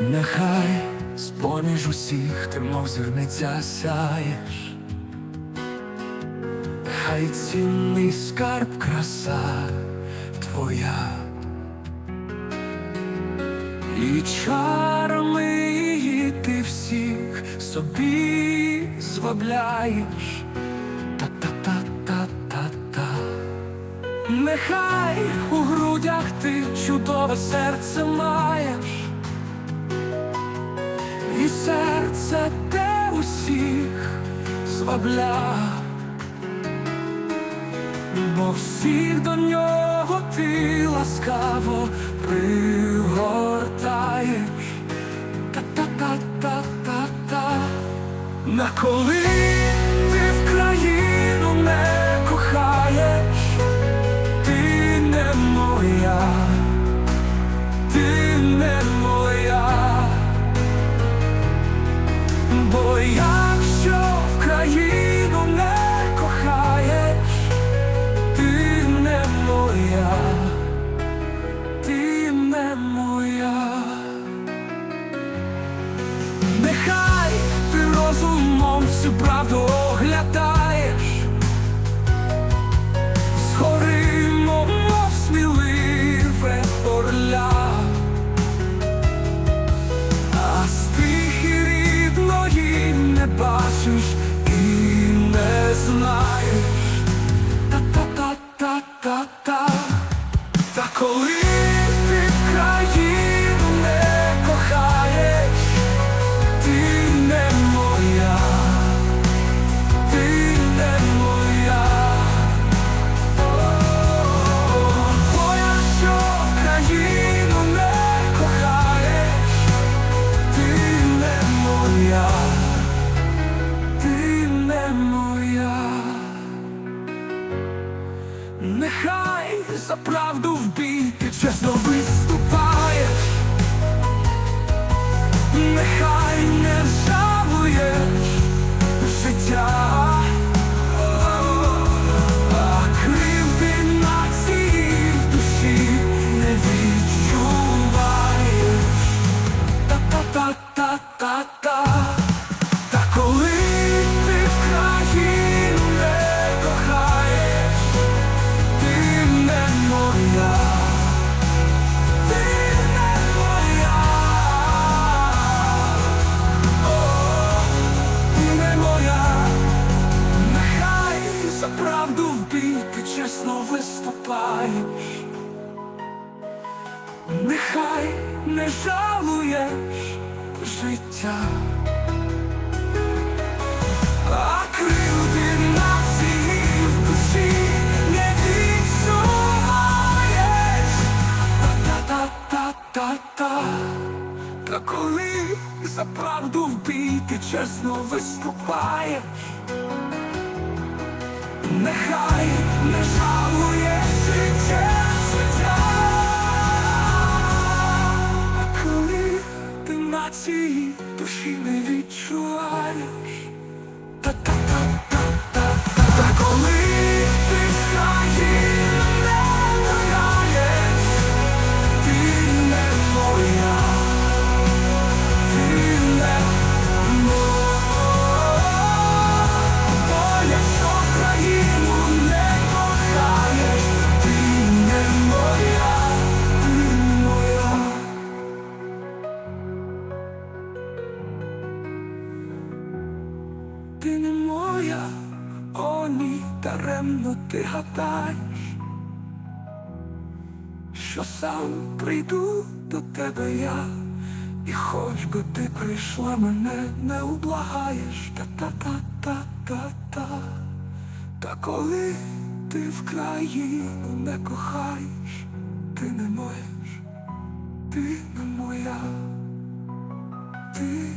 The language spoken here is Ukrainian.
Нехай з-поміж усіх ти мов зірниця сяєш, хай цінний скарб краса твоя, і чарами її ти всіх собі звабляєш. Та-та-та-та-та-та. Нехай у грудях ти чудове серце маєш, і серце те усіх звабля, бо всіх до нього ти ласкаво пригортаєш. Та-та-та-та-та-та. На коли ти в країну не кохаєш, ти не моя, розумом всю правду оглядаєш, правду в бій чесно виступаєш, нехай не жалуєш життя. А кривди нації в душі не відчуваєш Та-та-та-та-та коли за правду в ти чесно виступаєш Нехай не жалує життя, життя коли ти нації душі не відчуваєш Ти не моя, о ні, даремно ти гадаєш, що сам прийду до тебе я, і хоч би ти прийшла, мене не ублагаєш, та-та-та-та-та-та, та коли ти в країну не кохаєш, ти не моєш, ти не моя, ти